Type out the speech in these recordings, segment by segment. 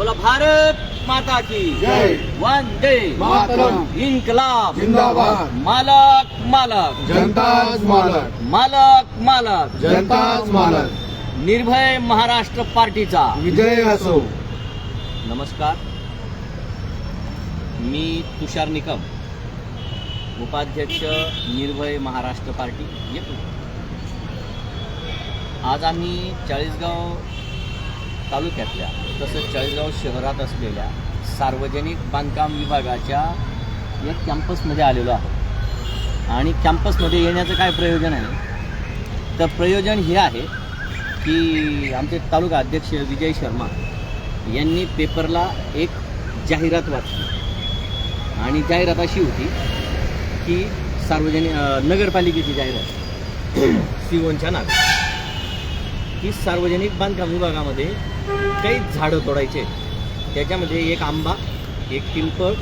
बोला भारत माता की जय. वंदे मातरम. इन्कलाब जिंदाबाद. मालक मालक। जनताच मालक। मालक मालक। जनताच मालक। निर्भय महाराष्ट्र पार्टीचा। विजय असो। नमस्कार। मी तुषार निकम उपाध्यक्ष निर्भय महाराष्ट्र पार्टी येतो. आज आम्ही चाळीसगाव तालुक्यातल्या तसंच चाळीसगाव शहरात असलेल्या सार्वजनिक बांधकाम विभागाच्या या कॅम्पसमध्ये आलेलो आहोत. आणि कॅम्पसमध्ये येण्याचं काय प्रयोजन आहे? तर प्रयोजन हे आहे की आमचे तालुका अध्यक्ष विजय शर्मा यांनी पेपरला एक जाहिरात वाचली. आणि जाहिरात अशी होती की सार्वजनिक नगरपालिकेची जाहिरात. सिओनच्या नावे. की सार्वजनिक बांधकाम विभागामध्ये काही झाडं तोडायचे. त्याच्यामध्ये एक आंबा एक पिंपळ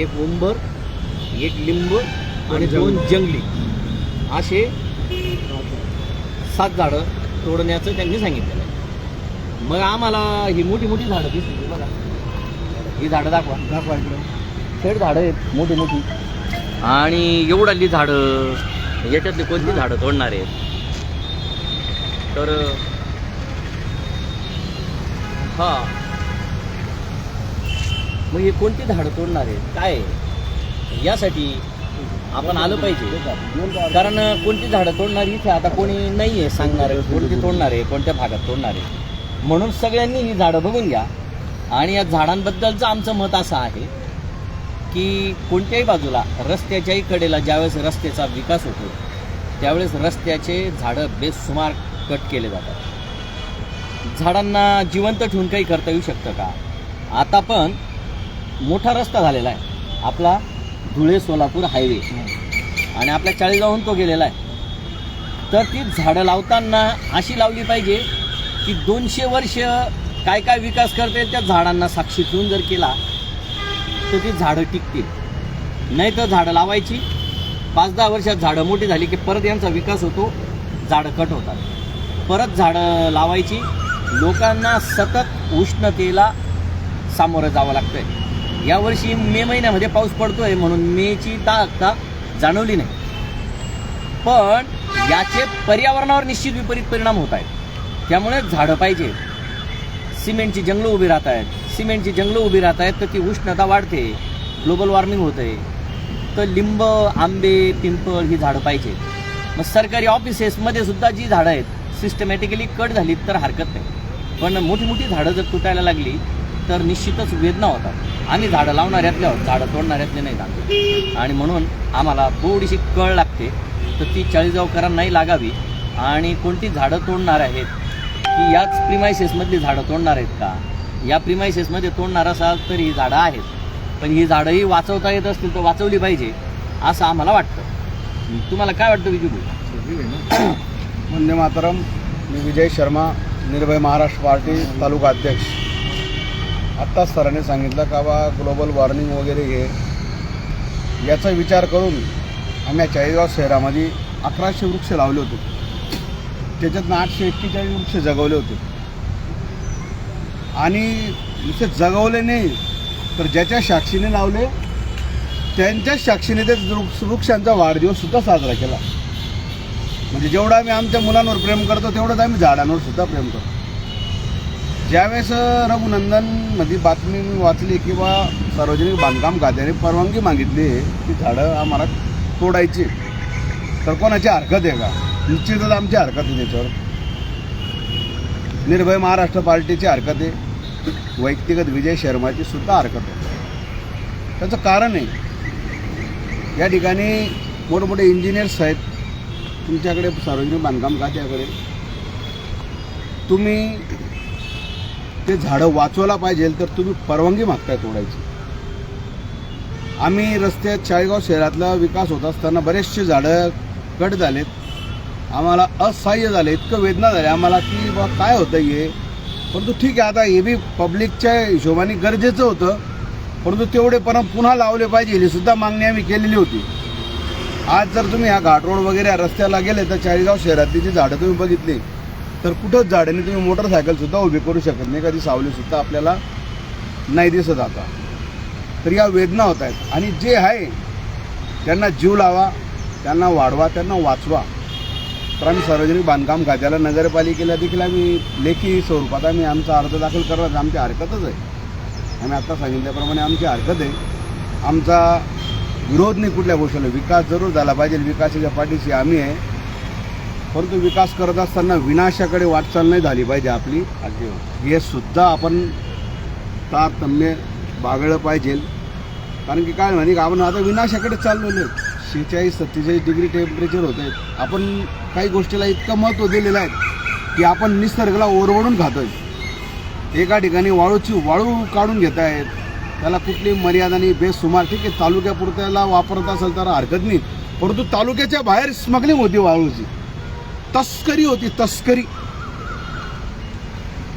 एक उंबर एक लिंब आणि दोन जंगली. असे सात झाडं तोडण्याचं त्यांनी सांगितलेलं आहे. मग आम्हाला ही मोठी मोठी झाडं दिसली बघा. ही झाडं दाखवा. दाखवा. खेड झाडं आहेत मोठी मोठी. आणि एवढाली झाडं याच्यातली कोणती झाडं तोडणार आहेत? तर हा. मग हे कोणती झाडं तोडणार आहे? काय आहे? यासाठी आपण आलं पाहिजे. कारण कोणती झाडं तोडणार इथे आता कोणी नाही आहे सांगणार कोणती तोडणार आहे कोणत्या भागात तोडणार आहे. म्हणून सगळ्यांनी ही झाडं बघून घ्या. आणि या झाडांबद्दलचं आमचं मत असं आहे की कोणत्याही बाजूला रस्त्याच्याही कडेला ज्यावेळेस रस्त्याचा विकास होतो त्यावेळेस रस्त्याचे झाडं बेसुमार कट केले जातात. झाडांना जिवंत ठेवून काही करता येऊ शकतं का? आता पण मोठा रस्ता झालेला आहे. आपला धुळे सोलापूर हायवे. आणि आपल्या चाळीसगावहून तो गेलेला आहे. तर ती झाडं लावताना अशी लावली पाहिजे की दोनशे वर्ष काय काय विकास करता येईल त्या झाडांना साक्षी ठेवून जर केला तर ती झाडं टिकतील. नाही तर झाडं लावायची. पाच दहा वर्षात झाडं मोठी झाली की परत यांचा विकास होतो झाडं कट होतात. परत झाडं लावायची. लोकांना सतत उष्णतेला सामोरं जावं लागतंय. यावर्षी मे महिन्यामध्ये पाऊस पडतोय म्हणून मेची ताकता जाणवली नाही. पण याचे पर्यावरणावर निश्चित विपरीत परिणाम होत आहेत. त्यामुळे झाडं पाहिजे. सिमेंटची जंगलं उभी राहत आहेत. सिमेंटची जंगलं उभी राहत आहेत तर ती उष्णता वाढते. ग्लोबल वॉर्मिंग होते तर लिंब आंबे पिंपळ ही झाडं पाहिजे. मग सरकारी ऑफिसेसमध्ये सुद्धा जी झाडं आहेत सिस्टमॅटिकली कट झाली तर हरकत नाही. पण मोठी मोठी झाडं जर तुटायला लागली तर निश्चितच वेदना होतात. आम्ही झाडं लावणाऱ्यातले आहोत झाडं तोडणाऱ्यातले नाही लागते आणि म्हणून आम्हाला थोडीशी कळ लागते. तर ती चाळीसगावकरांनाही लागावी. आणि कोणती झाडं तोडणार आहेत की याच प्रिमायसेसमधली झाडं तोडणार आहेत का? या प्रिमायसेसमध्ये तोडणार असाल तर ही झाडं आहेत. पण ही झाडंही वाचवता येत असतील तर वाचवली पाहिजे असं आम्हाला वाटतं. तुम्हाला काय वाटतं विजू वंदे मातरम. मी विजय शर्मा. निर्भय महाराष्ट्र पार्टी तालुका अध्यक्ष. आत्ताच सरांनी सांगितलं का बा ग्लोबल वॉर्मिंग वगैरे हे याचा विचार करून आम्ही या चाळीसगाव शहरामध्ये अकराशे वृक्ष लावले होते. त्याच्यातनं आठशे एक्केचाळीस वृक्ष जगवले होते. आणि नुसते जगवले नाही तर ज्याच्या साक्षीने लावले त्यांच्याच साक्षीने ते वृक्ष- वृक्षांचा वाढदिवस सुद्धा साजरा केला. म्हणजे जेवढं आम्ही आमच्या मुलांवर प्रेम करतो तेवढंच आम्ही झाडांवर सुद्धा प्रेम करतो. ज्यावेळेस रघुनंदनमध्ये बातमी मी वाचली किंवा सार्वजनिक बांधकाम खात्याने परवानगी मागितली की झाडं आम्हाला तोडायची. तर कोणाची हरकत आहे का? निश्चितच आमची हरकत आहे त्याच्यावर. निर्भय महाराष्ट्र पार्टीची हरकत आहे. व्यक्तिगत विजय शर्माची सुद्धा हरकत आहे. त्याचं कारण आहे या ठिकाणी मोठमोठे इंजिनियर्स आहेत. तुमच्याकडे सार्वजनिक बांधकाम खात्याकडे तुम्ही ते झाडं वाचवायला पाहिजे तर तुम्ही परवानगी मागताय तोडायची. आम्ही रस्त्यात चाळीगाव शहरातला विकास होत असताना बरेचसे झाडं कट झालेत. आम्हाला असहाय्य झाले इतकं वेदना झाल्या आम्हाला की बा काय होतं हे? परंतु ठीक आहे आता हे बी पब्लिकच्या हिशोबाने गरजेचं होतं. परंतु तेवढे परम पुन्हा लावले पाहिजे ही सुद्धा मागणी आम्ही केलेली होती. आज जर तुम्ही ह्या घाट रोड वगैरे रस्त्याला गेले तर चाळीसगाव शहरातली जी झाडं तुम्ही बघितली. तर कुठंच झाडांनी तुम्ही मोटरसायकल सुद्धा उभी करू शकत नाही. कधी सावली सुद्धा आपल्याला नाही दिसत आता. तर या वेदना होत आहेत. आणि जे आहे त्यांना जीव लावा त्यांना वाढवा त्यांना वाचवा. तर आम्ही सार्वजनिक बांधकाम खात्याला नगरपालिकेला देखील आम्ही लेखी स्वरूपात आम्ही आमचा अर्ज दाखल करणार आमची हरकतच आहे. आम्ही आत्ता सांगितल्याप्रमाणे आमची हरकत आहे. आमचा विरोध नाही कुठल्या गोष्टीला विकास जरूर झाला पाहिजे विकासाच्या पाठीशी आम्ही आहे. परंतु विकास करत असताना विनाशाकडे वाटचाल नाही झाली पाहिजे आपली. हे सुद्धा आपण तारतम्य बागळलं पाहिजे. कारण की काय म्हणे आपण आता विनाशाकडे चाललेलो आहे. शेहेचाळीस सत्तेचाळीस डिग्री टेम्परेचर होत. आहेत आपण काही गोष्टीला इतकं महत्त्व दिलेलं आहे की आपण निसर्गाला ओरवडून खातोय. एका ठिकाणी वाळूची वाळू काढून घेत आहेत त्याला कुठली मर्यादा नाही. बेसुमार ठीक आहे. तालुक्यापुरत्याला वापरत असेल तर हरकत नाही. परंतु तालुक्याच्या बाहेर स्मगलिंग होती वाळूची. तस्करी होती तस्करी.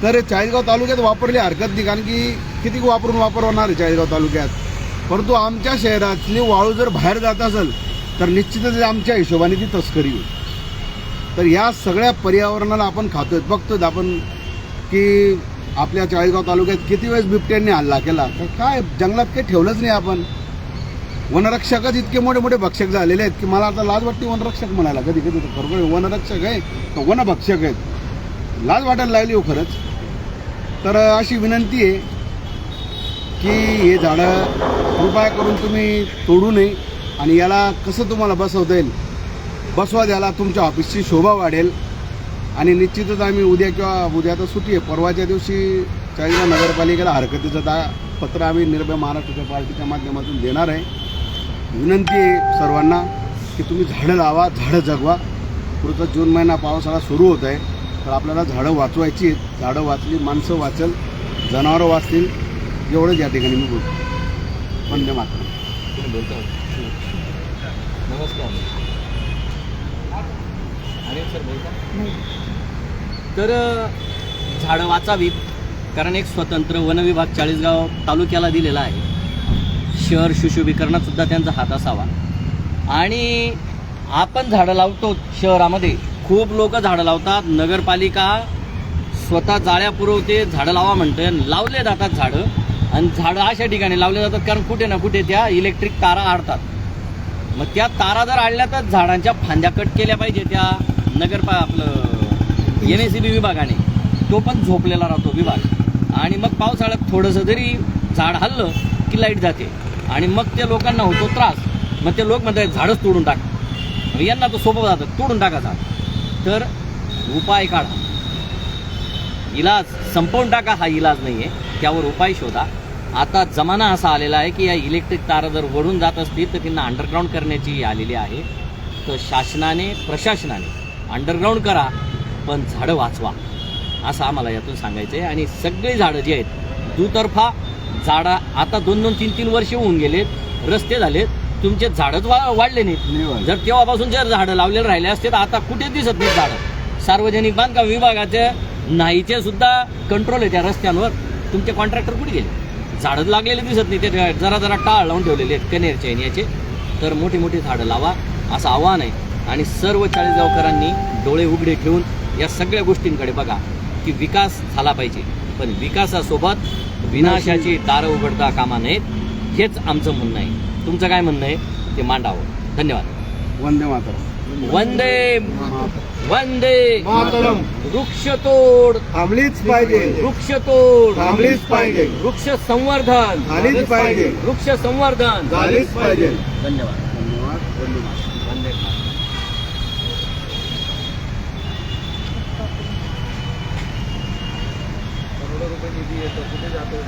तर चाळीसगाव तालुक्यात वापरली हरकत नाही. कारण की किती वापरून वापरवणार आहे चाळीसगाव तालुक्यात? परंतु आमच्या शहरातली वाळू जर बाहेर जात असेल तर निश्चितच आमच्या हिशोबाने ती तस्करी होईल. तर या सगळ्या पर्यावरणाला आपण खातोय. बघतोय आपण की आपल्या चाळीसगाव तालुक्यात किती वेळेस बिबट्यांनी हल्ला केला? तर काय जंगलात काही ठेवलंच नाही आपण. वनरक्षकच इतके मोठे मोठे भक्षक झालेले आहेत की मला आता लाज वाटते वनरक्षक म्हणायला. कधी कधी तर खरोखर वनरक्षक आहे तर वनभक्षक आहेत? लाज वाटायला लागली हो खरंच. तर अशी विनंती आहे की हे झाडं कृपया करून तुम्ही तोडू नये आणि याला कसं तुम्हाला बसवता येईल बसवा द्याला तुमच्या ऑफिसची शोभा वाढेल. आणि निश्चितच आम्ही उद्या किंवा उद्या तर सुट्टी आहे. परवाच्या दिवशी चाळीसगाव नगरपालिकेला हरकतीचं दा पत्र आम्ही निर्भय महाराष्ट्राच्या पार्टीच्या माध्यमातून देणार आहे. विनंती आहे सर्वांना की तुम्ही झाडं लावा झाडं जगवा. पुढचा जून महिना पावसाळा सुरू होत आहे. तर आपल्याला झाडं वाचवायची आहेत. झाडं वाचली माणसं वाचल जनावरं वाचतील एवढंच या ठिकाणी मी बोलतो. वंदे मात्र नमस्कार. अरे सर बोलता? तर झाडं वाचावीत कारण एक स्वतंत्र वनविभाग चाळीसगाव तालुक्याला दिलेला आहे. शहर सुशोभीकरणात सुद्धा त्यांचा हात असावा. आणि आपण झाडं लावतो शहरामध्ये. खूप लोक झाडं लावतात. नगरपालिका स्वतः जाळ्या पुरवते झाडं लावा म्हणते लावले जातात झाडं. आणि झाडं अशा ठिकाणी लावले जातात कारण कुठे ना कुठे त्या इलेक्ट्रिक तारा आडतात. मग त्या तारा जर आडल्या तर झाडांच्या फांद्या कट केल्या पाहिजे त्या. नगरपा आपलं एन एस सी बी विभागाने तो पण झोपलेला राहतो विभाग. आणि मग पावसाळ्यात थोडंसं जरी झाड हल्लं की लाइट जाते. आणि मग त्या लोकांना होतो त्रास. मग ते लोक म्हणतात झाडच तोडून टाक. मग यांना तो सोपं जातं तोडून टाका झाड. तर उपाय काढा. इलाज संपवून टाका हा इलाज नाही आहे त्यावर उपाय शोधा. आता जमाना असा आलेला आहे की या इलेक्ट्रिक तारा जर वळून जात असतील तर त्यांना अंडरग्राऊंड करण्याची आलेली आहे. तर शासनाने प्रशासनाने अंडरग्राऊंड करा पण झाडं वाचवा. असं आम्हाला यातून सांगायचं आहे आणि सगळी झाडं जी आहेत दुतर्फा झाडं आता दोन दोन तीन तीन वर्ष होऊन गेलेत रस्ते झालेत. तुमचे झाडच वा वाढले नाहीत. जर तेव्हापासून जर झाडं लावलेले राहिले असते तर आता कुठे दिसत नाहीत झाडं? सार्वजनिक बांधकाम विभागाचे नाहीचे सुद्धा कंट्रोल आहे त्या रस्त्यांवर. तुमचे कॉन्ट्रॅक्टर कुठे गेले? झाडं लागलेले दिसत नाही ते जरा जरा टाळ लावून ठेवलेले आहेत. कनेरचे आणि याचे. तर मोठी मोठी झाडं लावा असं आव्हान आहे. आणि सर्व चाळीसगावकरांनी डोळे उघडे ठेवून या सगळ्या गोष्टींकडे बघा की विकास झाला पाहिजे. पण विकासासोबत विनाशाची दारं उघडता कामा नयेत हेच आमचं म्हणणं आहे. तुमचं काय म्हणणं आहे? ते मांडावं. धन्यवाद. वंदे मातरम. वंदे. वंदे. मातरम. वृक्षतोड थांबलीच पाहिजे. वृक्षतोड थांबलीच पाहिजे. वृक्ष संवर्धन. झालीच पाहिजे. वृक्ष संवर्धन. झालीच पाहिजे. धन्यवाद. धन्यवाद. वंदे मातरम. रुपये येतो. कुठे जातो?